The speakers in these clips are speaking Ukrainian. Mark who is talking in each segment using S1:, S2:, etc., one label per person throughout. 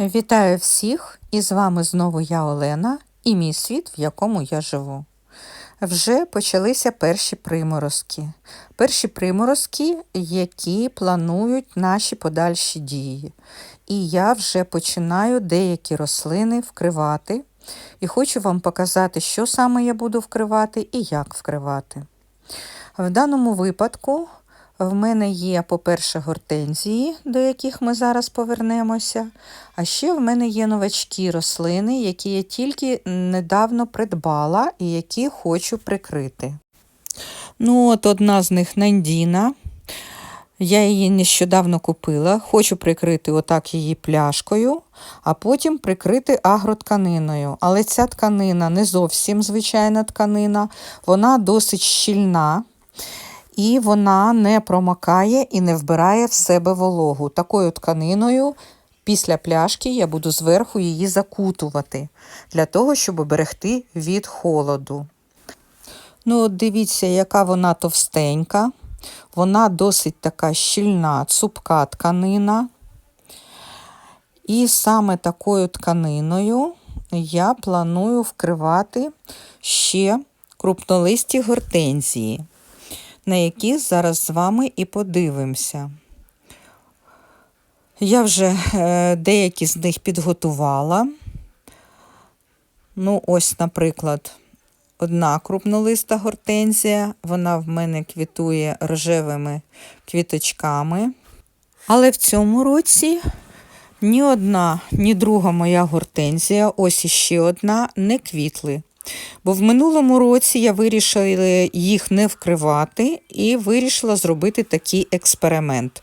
S1: Вітаю всіх! І з вами знову я Олена і мій світ, в якому я живу. Вже почалися перші приморозки. Перші приморозки, які планують наші подальші дії. І я вже починаю деякі рослини вкривати. І хочу вам показати, що саме я буду вкривати і як вкривати. В даному випадку в мене є, по-перше, гортензії, до яких ми зараз повернемося. А ще в мене є новачкі рослини, які я тільки недавно придбала і які хочу прикрити. Ну, от одна з них Нандіна. Я її нещодавно купила. Хочу прикрити отак її пляшкою, а потім прикрити агротканиною. Але ця тканина не зовсім звичайна тканина, вона досить щільна і вона не промокає і не вбирає в себе вологу. Такою тканиною після пляшки я буду зверху її закутувати, для того, щоб берегти від холоду. Ну, от дивіться, яка вона товстенька. Вона досить така щільна, цупка тканина. І саме такою тканиною я планую вкривати ще крупнолисті гортензії на які зараз з вами і подивимося. Я вже е, деякі з них підготувала. Ну, ось, наприклад, одна крупнолиста гортензія, вона в мене квітує рожевими квіточками. Але в цьому році ні одна, ні друга моя гортензія, ось іще одна, не квітли. Бо в минулому році я вирішила їх не вкривати і вирішила зробити такий експеримент.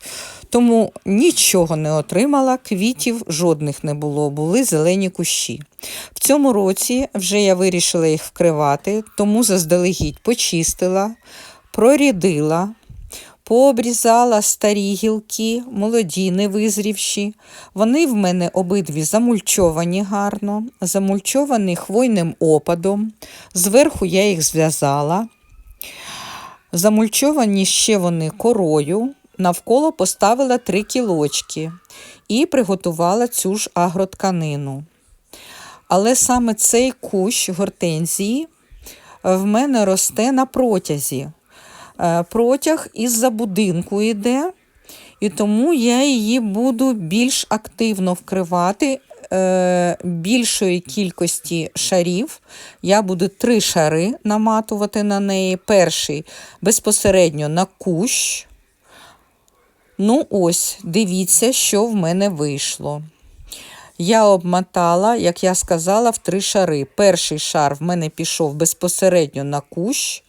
S1: Тому нічого не отримала, квітів жодних не було, були зелені кущі. В цьому році вже я вирішила їх вкривати, тому заздалегідь почистила, прорідила, Пообрізала старі гілки, молоді, невизрівші. Вони в мене обидві замульчовані гарно, замульчовані хвойним опадом. Зверху я їх зв'язала. Замульчовані ще вони корою, навколо поставила три кілочки і приготувала цю ж агротканину. Але саме цей кущ гортензії в мене росте на протязі. Е, протяг із-за будинку йде, і тому я її буду більш активно вкривати е, більшої кількості шарів. Я буду три шари наматувати на неї. Перший безпосередньо на кущ. Ну, ось, дивіться, що в мене вийшло. Я обмотала, як я сказала, в три шари. Перший шар в мене пішов безпосередньо на кущ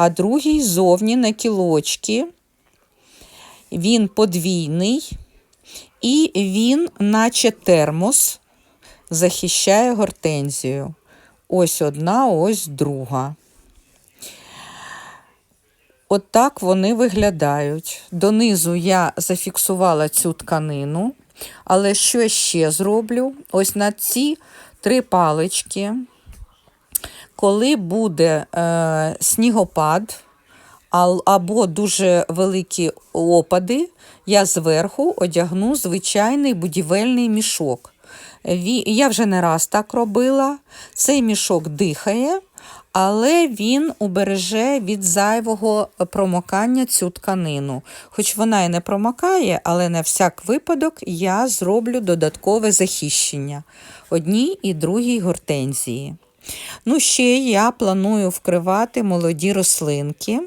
S1: а другий зовні на кілочки. Він подвійний, і він, наче термос, захищає гортензію. Ось одна, ось друга. От так вони виглядають. Донизу я зафіксувала цю тканину, але що ще зроблю? Ось на ці три палички коли буде е, снігопад або дуже великі опади, я зверху одягну звичайний будівельний мішок. Я вже не раз так робила. Цей мішок дихає, але він убереже від зайвого промокання цю тканину. Хоч вона і не промокає, але на всяк випадок я зроблю додаткове захищення одній і другій гортензії. Ну, ще я планую вкривати молоді рослинки,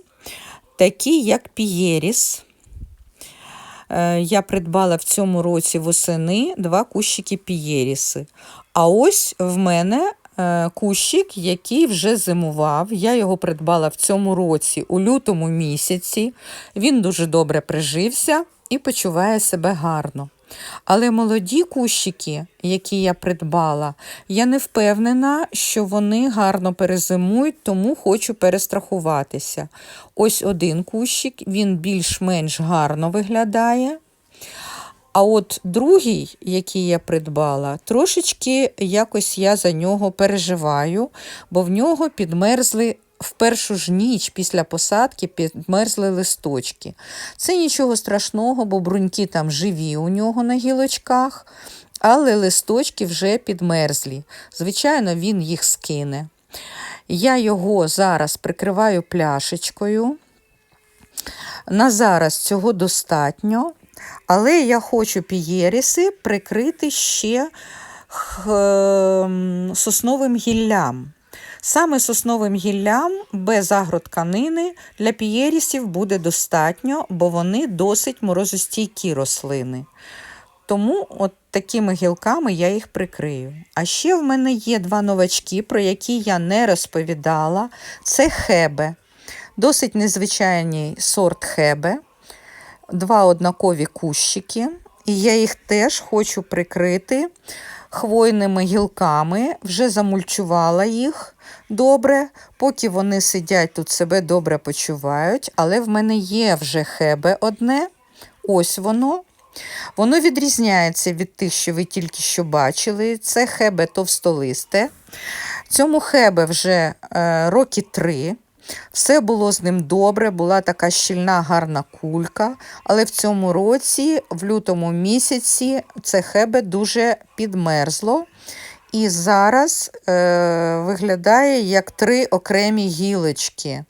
S1: такі як пієріс. Е, я придбала в цьому році восени два кущики пієріси. А ось в мене е, кущик, який вже зимував. Я його придбала в цьому році у лютому місяці. Він дуже добре прижився і почуває себе гарно. Але молоді кущики, які я придбала, я не впевнена, що вони гарно перезимують, тому хочу перестрахуватися. Ось один кущик, він більш-менш гарно виглядає. А от другий, який я придбала, трошечки якось я за нього переживаю, бо в нього підмерзли в першу ж ніч після посадки підмерзли листочки. Це нічого страшного, бо бруньки там живі у нього на гілочках, але листочки вже підмерзлі. Звичайно, він їх скине. Я його зараз прикриваю пляшечкою. На зараз цього достатньо, але я хочу пієріси прикрити ще ем, сосновим гіллям. Саме сосновим гіллям без агротканини для пієрісів буде достатньо, бо вони досить морозостійкі рослини. Тому от такими гілками я їх прикрию. А ще в мене є два новачки, про які я не розповідала. Це хебе. Досить незвичайний сорт хебе, два однакові кущики. І я їх теж хочу прикрити хвойними гілками. Вже замульчувала їх добре, поки вони сидять тут себе добре почувають. Але в мене є вже хебе одне. Ось воно. Воно відрізняється від тих, що ви тільки що бачили. Це хебе товстолисте. Цьому хебе вже е, роки три. Все було з ним добре, була така щільна гарна кулька, але в цьому році, в лютому місяці, це хебе дуже підмерзло. І зараз е, виглядає як три окремі гілочки.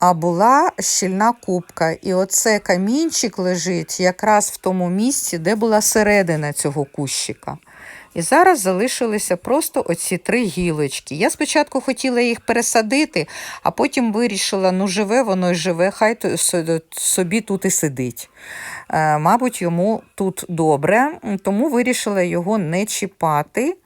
S1: А була щільна кубка. І оце камінчик лежить якраз в тому місці, де була середина цього кущика. І зараз залишилися просто оці три гілочки. Я спочатку хотіла їх пересадити, а потім вирішила, ну живе воно й живе, хай собі тут і сидить. Е, Мабуть, йому тут добре, тому вирішила його не чіпати.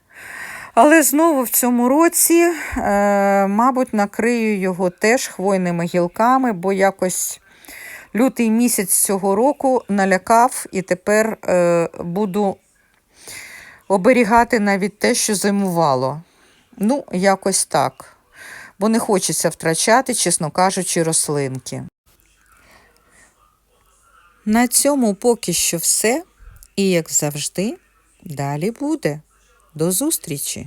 S1: Але знову в цьому році, е, мабуть, накрию його теж хвойними гілками, бо якось лютий місяць цього року налякав і тепер е, буду оберігати навіть те, що зимувало. Ну, якось так. Бо не хочеться втрачати, чесно кажучи, рослинки. На цьому поки що все. І, як завжди, далі буде. До зустрічі!